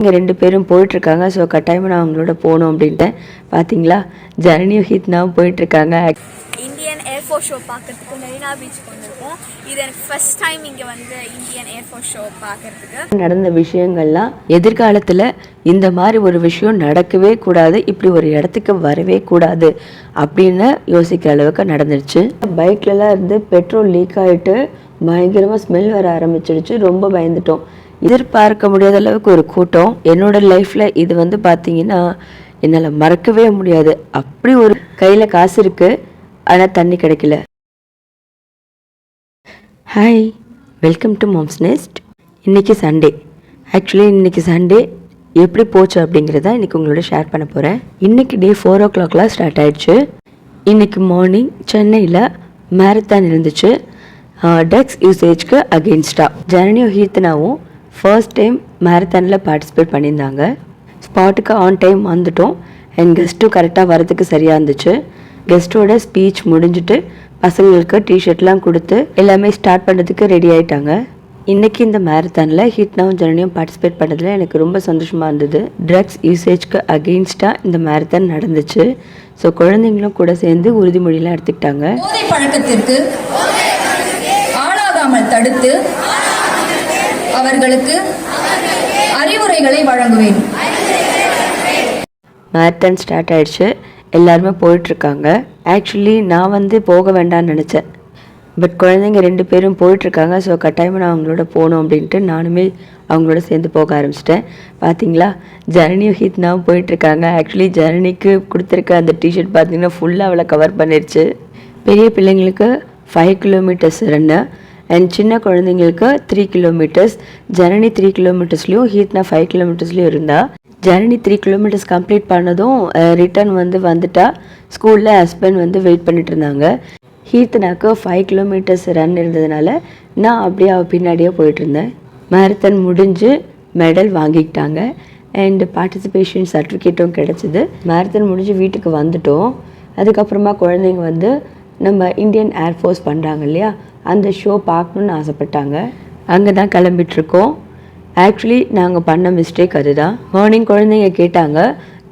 இங்கே ரெண்டு பேரும் போயிட்டுருக்காங்க. ஸோ கட்டாயமாக நான் அவங்களோட போகணும் அப்படின்ட்டேன் பார்த்தீங்களா ஜனனியும் ஹீத்னாவும் போயிட்டுருக்காங்க. இந்தியன் ஏர்ஃபோர்ஸ் ஷோ பார்க்கறதுக்கு மெரினா பீச் வந்திருக்கோம் இது எனக்கு ஃபர்ஸ்ட் டைம் இங்கே வந்து இந்தியன் ஏர்ஃபோர்ஸ் ஷோ பார்க்கறதுக்கு நடந்த விஷயங்கள்லாம் எதிர்காலத்தில் இந்த மாதிரி ஒரு விஷயம் நடக்கவே கூடாது இப்படி ஒரு இடத்துக்கு வரவே கூடாது அப்படின்னு யோசிக்கிற அளவுக்கு நடந்துருச்சு. பைக்லலாம் இருந்து பெட்ரோல் லீக் ஆகிட்டு பயங்கரமாக ஸ்மெல் வர ஆரம்பிச்சிடுச்சு. ரொம்ப பயந்துட்டோம். எதிர்பார்க்க முடியாத அளவுக்கு ஒரு கூட்டம். என்னோட லைஃப்பில் இது வந்து பார்த்தீங்கன்னா என்னால் மறக்கவே முடியாது. அப்படி ஒரு கையில் காசு இருக்குது ஆனால் தண்ணி கிடைக்கல. Hi welcome to mom's nest இன்றைக்கி சண்டே ஆக்சுவலி இன்றைக்கி சண்டே எப்படி போச்சு அப்படிங்கிறத இன்றைக்கி உங்களோட ஷேர் பண்ண போகிறேன் இன்றைக்கி டே ஃபோர் ஓ கிளாக்லாம் ஸ்டார்ட் ஆயிடுச்சு. இன்றைக்கி மார்னிங் சென்னையில் மேரத்தான் இருந்துச்சு. டெக்ஸ் யூசேஜ்க்கு அகெயின்ஸ்டாக ஜனனியும் ஹீர்த்தனாவும் ஃபர்ஸ்ட் டைம் மேரத்தானில் பார்ட்டிசிபேட் பண்ணியிருந்தாங்க. ஸ்பாட்டுக்கு ஆன் டைம் வந்துட்டோம். அண்ட் கெஸ்ட்டும் கரெக்டாக வரதுக்கு சரியாக இருந்துச்சு. கெஸ்ட்டோட ஸ்பீச் முடிஞ்சுட்டு பசங்களுக்கு டிஷர்ட்லாம் கொடுத்து எல்லாமே ஸ்டார்ட் பண்ணுறதுக்கு ரெடி ஆகிட்டாங்க இன்றைக்கி இந்த மேரத்தானில் ஹிட்னாவும் ஜனனியும் பார்ட்டிசிபேட் பண்ணதில் எனக்கு ரொம்ப சந்தோஷமாக இருந்தது. ட்ரக்ஸ் யூசேஜ்க்கு அகெயின்ஸ்டாக இந்த மேரத்தான் நடந்துச்சு. ஸோ குழந்தைங்களும் கூட சேர்ந்து உறுதிமொழியெலாம் எடுத்துக்கிட்டாங்க. பழக்கத்திற்கு ஆளாகாமல் தடுத்து அவர்களுக்கு அறிவுரைகளை வழங்குவேன். மேரத்தான் ஸ்டார்ட் ஆயிடுச்சு. எல்லாருமே போயிட்டுருக்காங்க. ஆக்சுவலி நான் வந்து போக வேண்டாம்னு நினச்சேன். பட் குழந்தைங்க ரெண்டு பேரும் போயிட்டுருக்காங்க. ஸோ கட்டாயமாக நான் அவங்களோட போகணும் அப்படின்ட்டு நானுமே அவங்களோட சேர்ந்து போக ஆரம்பிச்சிட்டேன். பார்த்தீங்களா ஜனனியும் ஹீத்னாவும் போயிட்டுருக்காங்க. ஆக்சுவலி ஜனனிக்கு கொடுத்துருக்க அந்த டிஷர்ட் பார்த்தீங்கன்னா ஃபுல்லாக அவளை கவர் பண்ணிருச்சு. பெரிய பிள்ளைங்களுக்கு ஃபைவ் கிலோமீட்டர்ஸ் ரன்னு அண்ட் சின்ன குழந்தைங்களுக்கு த்ரீ கிலோமீட்டர்ஸ் ஜனனி த்ரீ கிலோமீட்டர்ஸ்லையும் ஹீத்னா ஃபைவ் கிலோமீட்டர்ஸ்லையும் இருந்தா ஜனனி த்ரீ கிலோமீட்டர்ஸ் கம்ப்ளீட் பண்ணதும் ரிட்டர்ன் வந்து வந்துட்டா ஸ்கூலில் ஹஸ்பண்ட் வந்து வெயிட் பண்ணிட்டு இருந்தாங்க. ஹீத்னாக்கு ஃபைவ் கிலோமீட்டர்ஸ் ரன் இருந்ததுனால நான் அப்படியே அவள் பின்னாடியே போயிட்டு இருந்தேன். மேரத்தான் முடிஞ்சு மெடல் வாங்கிக்கிட்டாங்க. அண்ட் பார்ட்டிசிபேஷன் சர்டிஃபிகேட்டும் கிடச்சிது. மேரத்தான் முடிஞ்சு வீட்டுக்கு வந்துட்டோம். அதுக்கப்புறமா குழந்தைங்க வந்து நம்ம இந்தியன் ஏர்ஃபோர்ஸ் பண்ணுறாங்க இல்லையா அந்த ஷோ பார்க்கணுன்னு ஆசைப்பட்டாங்க. அங்கே தான் கிளம்பிட்டுருக்கோம். ஆக்சுவலி நாங்கள் பண்ண மிஸ்டேக் அதுதான். மார்னிங் குழந்தைங்க கேட்டாங்க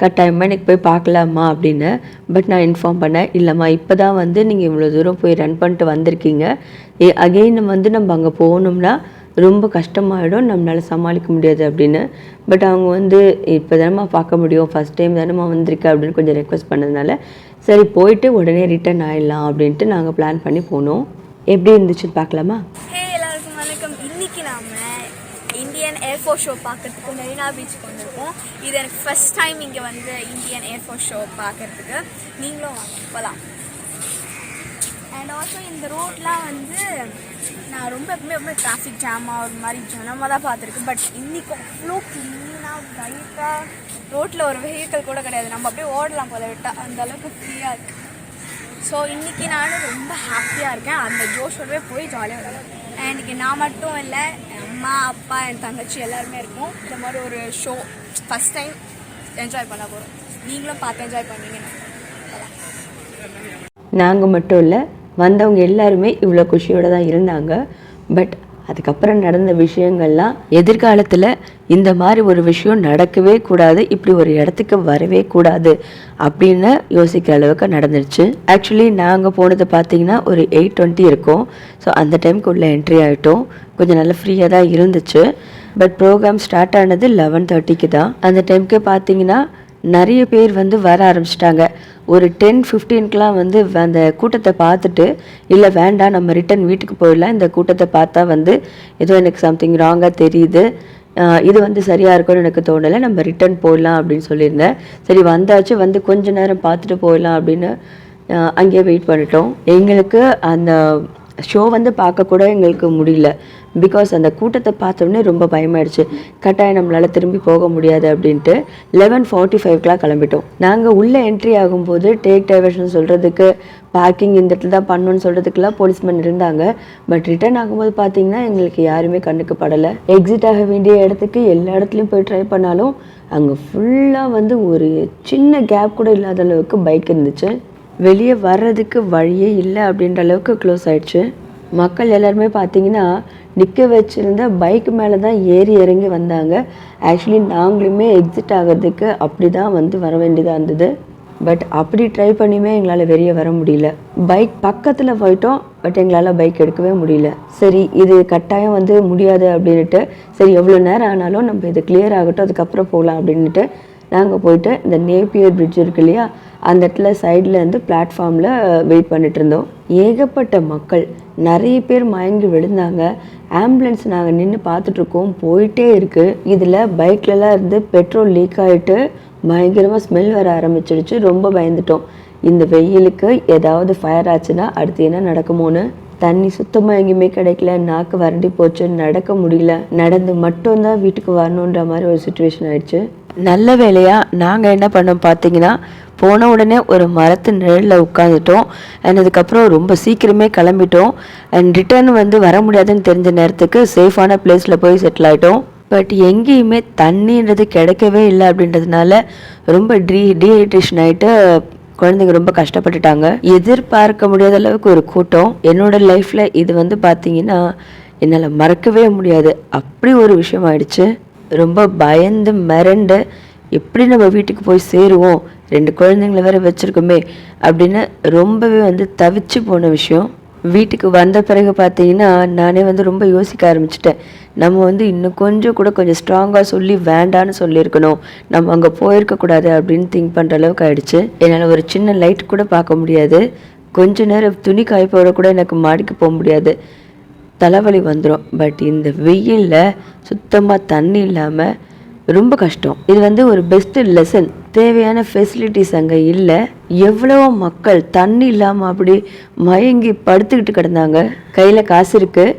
கட்டாயமாக எனக்கு போய் பார்க்கலாமா? அப்படின்னு. பட் நான் இன்ஃபார்ம் பண்ணேன் இல்லைம்மா இப்போ தான் வந்து நீங்கள் இவ்வளோ தூரம் போய் ரன் பண்ணிட்டு வந்திருக்கீங்க. ஏ அகெயின் வந்து நம்ம அங்கே போகணும்னா ரொம்ப கஷ்டமாயிடும். நம்மளால் சமாளிக்க முடியாது அப்படின்னு. பட் அவங்க வந்து இப்போ தானம்மா பார்க்க முடியும். ஃபஸ்ட் டைம் தானம்மா வந்திருக்க? அப்படின்னு கொஞ்சம் ரெக்வஸ்ட் பண்ணதுனால சரி போயிட்டு உடனே ரிட்டர்ன் ஆயிடலாம் அப்படின்ட்டு நாங்கள் பிளான் பண்ணி போனோம். எப்படி இருந்துச்சுன்னு பார்க்கலாமா? எல்லாருக்கும் வணக்கம். இன்னைக்கு நாம இந்தியன் ஏர்ஃபோர்ஸ் ஷோ பார்க்கறதுக்கு மெரினா பீச் வந்திருக்கோம் இது எனக்கு ஃபர்ஸ்ட் டைம் இங்கே வந்து இந்தியன் ஏர்ஃபோர்ஸ் ஷோ பார்க்கறதுக்கு. நீங்களும் வாங்க போகலாம் அண்ட் ஆல்சோ இந்த ரோட்லாம் வந்து நான் ரொம்ப எப்பவுமே எப்பவுமே டிராஃபிக் ஜாமாக ஒரு மாதிரி ஜனமாக தான் பார்த்துருக்கேன். பட் இன்றைக்கி அவ்வளோ க்ளீனாக பிரைட்டாக ரோட்டில் ஒரு வெஹிக்கிள் கூட கிடையாது. நம்ம அப்படியே ஓடலாம் போல விட்டா அந்த அளவுக்கு ஃப்ரீயாக இருக்குது ஸோ இன்றைக்கி நான் ரொம்ப ஹாப்பியாக இருக்கேன். அந்த ஜோஷோடவே போய் ஜாலியாக விளையாடுறேன் And இன்னைக்கு நான் மட்டும் இல்லை என் அம்மா அப்பா என் தங்கச்சி எல்லாருமே இருக்கும். இந்த மாதிரி ஒரு ஷோ ஃபஸ்ட் டைம் என்ஜாய் பண்ண போகிறோம் நீங்களும் பார்த்து என்ஜாய் பண்ணீங்கன்னா. நாங்கள் மட்டும் இல்லை வந்தவங்க எல்லாருமே இவ்வளோ குஷியோடு தான் இருந்தாங்க. பட் அதுக்கப்புறம் நடந்த விஷயங்கள்லாம் எதிர்காலத்தில் இந்த மாதிரி ஒரு விஷயம் நடக்கவே கூடாது இப்படி ஒரு இடத்துக்கு வரவே கூடாது அப்படின்னு யோசிக்கிற அளவுக்கு நடந்துருச்சு. ஆக்சுவலி நாங்கள் போனது பார்த்தீங்கன்னா ஒரு எயிட் டுவெண்ட்டி இருக்கும். ஸோ அந்த டைமுக்கு உள்ள என்ட்ரி ஆகிட்டோம் கொஞ்சம் நல்லா ஃப்ரீயாக தான் இருந்துச்சு. பட் ப்ரோக்ராம் ஸ்டார்ட் ஆனது லெவன் தேர்ட்டிக்கு தான். அந்த டைமுக்கு பார்த்தீங்கன்னா நிறைய பேர் வந்து வர ஆரம்பிச்சிட்டாங்க. ஒரு டென் ஃபிஃப்டீன்க்கெலாம் வந்து அந்த கூட்டத்தை பார்த்துட்டு இல்லை வேண்டாம் நம்ம ரிட்டன் வீட்டுக்கு போயிடலாம். இந்த கூட்டத்தை பார்த்தா வந்து ஏதோ எனக்கு சம்திங் ராங்காக தெரியுது. இது வந்து சரியாக இருக்கும்னு எனக்கு தோணலை. நம்ம ரிட்டன் போயிடலாம் அப்படின்னு சொல்லியிருந்தேன். சரி வந்தாச்சு. வந்து கொஞ்ச நேரம் பார்த்துட்டு போயிடலாம் அப்படின்னு அங்கேயே வெயிட் பண்ணிட்டோம். எங்களுக்கு அந்த ஷோ வந்து பார்க்க கூட எங்களுக்கு முடியல. பிகாஸ் அந்த கூட்டத்தை பார்த்தோன்னே ரொம்ப பயமாயிடுச்சு. கட்டாயம் நம்மளால் திரும்பி போக முடியாது அப்படின்ட்டு லெவன் ஃபார்ட்டி ஃபைவ்க்கெலாம் கிளம்பிட்டோம். நாங்கள் உள்ளே என்ட்ரி ஆகும்போது டேக் டைவர்ஷன் சொல்கிறதுக்கு பார்க்கிங் இந்த இடத்துல தான் பண்ணணும்னு சொல்கிறதுக்கெல்லாம் போலீஸ்மேன் இருந்தாங்க. பட் ரிட்டர்ன் ஆகும்போது பார்த்தீங்கன்னா எங்களுக்கு யாருமே கண்ணுக்கு படலை. எக்ஸிட் ஆக வேண்டிய இடத்துக்கு எல்லா இடத்துலையும் போய் ட்ரை பண்ணாலும் அங்கே ஃபுல்லாக வந்து ஒரு சின்ன கேப் கூட இல்லாத அளவுக்கு பைக் இருந்துச்சு. வெளியே வர்றதுக்கு வழியே இல்லை அப்படின்ற அளவுக்கு க்ளோஸ் ஆயிடுச்சு. மக்கள் எல்லாருமே பார்த்தீங்கன்னா நிற்க வச்சுருந்த பைக் மேலே தான் ஏறி இறங்கி வந்தாங்க. ஆக்சுவலி நாங்களுமே எக்ஸிட் ஆகிறதுக்கு அப்படி தான் வந்து வர வேண்டியதாக இருந்தது. பட் அப்படி ட்ரை பண்ணியுமே எங்களால் வெளியே வர முடியல. பைக் பக்கத்தில் போயிட்டோம் பட் எங்களால் பைக் எடுக்கவே முடியல. சரி இது கட்டாயம் வந்து முடியாது அப்படின்ட்டு சரி எவ்வளோ நேரம் ஆனாலும் நம்ம இது கிளியர் ஆகட்டும் அதுக்கப்புறம் போகலாம் அப்படின்ட்டு நாங்கள் போயிட்டு இந்த நேப்பியர் பிரிட்ஜ் இருக்கு இல்லையா அந்த இடத்துல சைடில் இருந்து பிளாட்ஃபார்மில் வெயிட் பண்ணிட்டு இருந்தோம். ஏகப்பட்ட மக்கள் நிறைய பேர் மயங்கி விழுந்தாங்க. ஆம்புலன்ஸ் நாங்கள் நின்று பார்த்துட்ருக்கோம் போயிட்டே இருக்குது இதில் பைக்லலாம் இருந்து பெட்ரோல் லீக் ஆகிட்டு பயங்கரமாக ஸ்மெல் வர ஆரம்பிச்சிடுச்சு. ரொம்ப பயந்துட்டோம். இந்த வெயிலுக்கு ஏதாவது ஃபயர் ஆச்சுன்னா அடுத்து என்ன நடக்குமோன்னு? தண்ணி சுத்தமாக எங்கேயுமே கிடைக்கல. நாக்கு வறண்டி போச்சு. நடக்க முடியல. நடந்து மட்டும்தான் வீட்டுக்கு வரணுன்ற மாதிரி ஒரு சுச்சுவேஷன் ஆயிடுச்சு. நல்ல வேலையாக நாங்கள் என்ன பண்ணோம் பார்த்தீங்கன்னா போன உடனே ஒரு மரத்து நிழலில் உட்காந்துட்டோம் அண்ட் அதுக்கப்புறம் ரொம்ப சீக்கிரமே கிளம்பிட்டோம். அண்ட் ரிட்டர்ன் வந்து வர முடியாதுன்னு தெரிஞ்ச நேரத்துக்கு சேஃபான பிளேஸில் போய் செட்டில் ஆகிட்டோம் பட் எங்கேயுமே தண்ணின்றது கிடைக்கவே இல்லை அப்படின்றதுனால ரொம்ப ட்ரீ டீஹைட்ரேஷன் ஆகிட்டு குழந்தைங்க ரொம்ப கஷ்டப்பட்டுட்டாங்க. எதிர்பார்க்க முடியாத அளவுக்கு ஒரு கூட்டம். என்னோட லைஃப்பில் இது வந்து பார்த்தீங்கன்னா என்னால் மறக்கவே முடியாது. அப்படி ஒரு விஷயம் ஆயிடுச்சு. ரொம்ப பயந்து மிரண்டு எப்படி நம்ம வீட்டுக்கு போய் சேருவோம்? ரெண்டு குழந்தைங்கள வேற வச்சுருக்கோமே அப்படின்னு ரொம்பவே வந்து தவிச்சு போன விஷயம். வீட்டுக்கு வந்த பிறகு பார்த்தீங்கன்னா நானே வந்து ரொம்ப யோசிக்க ஆரம்பிச்சிட்டேன். நம்ம வந்து இன்னும் கொஞ்சம் கூட கொஞ்சம் ஸ்ட்ராங்காக சொல்லி வேண்டான்னு சொல்லியிருக்கணும். நம்ம அங்கே போயிருக்கக்கூடாது அப்படின்னு திங்க் பண்ணுற அளவுக்கு ஆயிடுச்சு. என்னால் ஒரு சின்ன லைட் கூட பார்க்க முடியாது. கொஞ்ச நேரம் துணி காய போட கூட எனக்கு மாடிக்கு போக முடியாது. தலைவலி வந்துடும் பட் இந்த வெயிலில் சுத்தமாக தண்ணி இல்லாமல் ரொம்ப கஷ்டம். இது வந்து ஒரு பெஸ்ட் லெசன் தேவையான ஃபெசிலிட்டிஸ் அங்கே இல்லை. எவ்வளவோ மக்கள் தண்ணி இல்லாமல் அப்படி மயங்கி படுத்துக்கிட்டு கிடந்தாங்க. கையில் காசு இருக்குது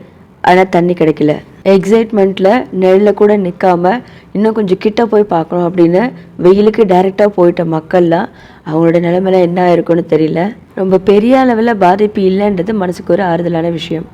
ஆனால் தண்ணி கிடைக்கல. எக்ஸைட்மெண்ட்டில் நெல்லில் கூட நிற்காம இன்னும் கொஞ்சம் கிட்ட போய் பார்க்கணும் அப்படின்னு வெயிலுக்கு டைரெக்டாக போயிட்ட மக்கள்லாம் அவங்களோட நிலைமையில என்ன இருக்குன்னு தெரியல. ரொம்ப பெரிய அளவில் பாதிப்பு இல்லைன்றது மனசுக்கு ஒரு ஆறுதலான விஷயம்.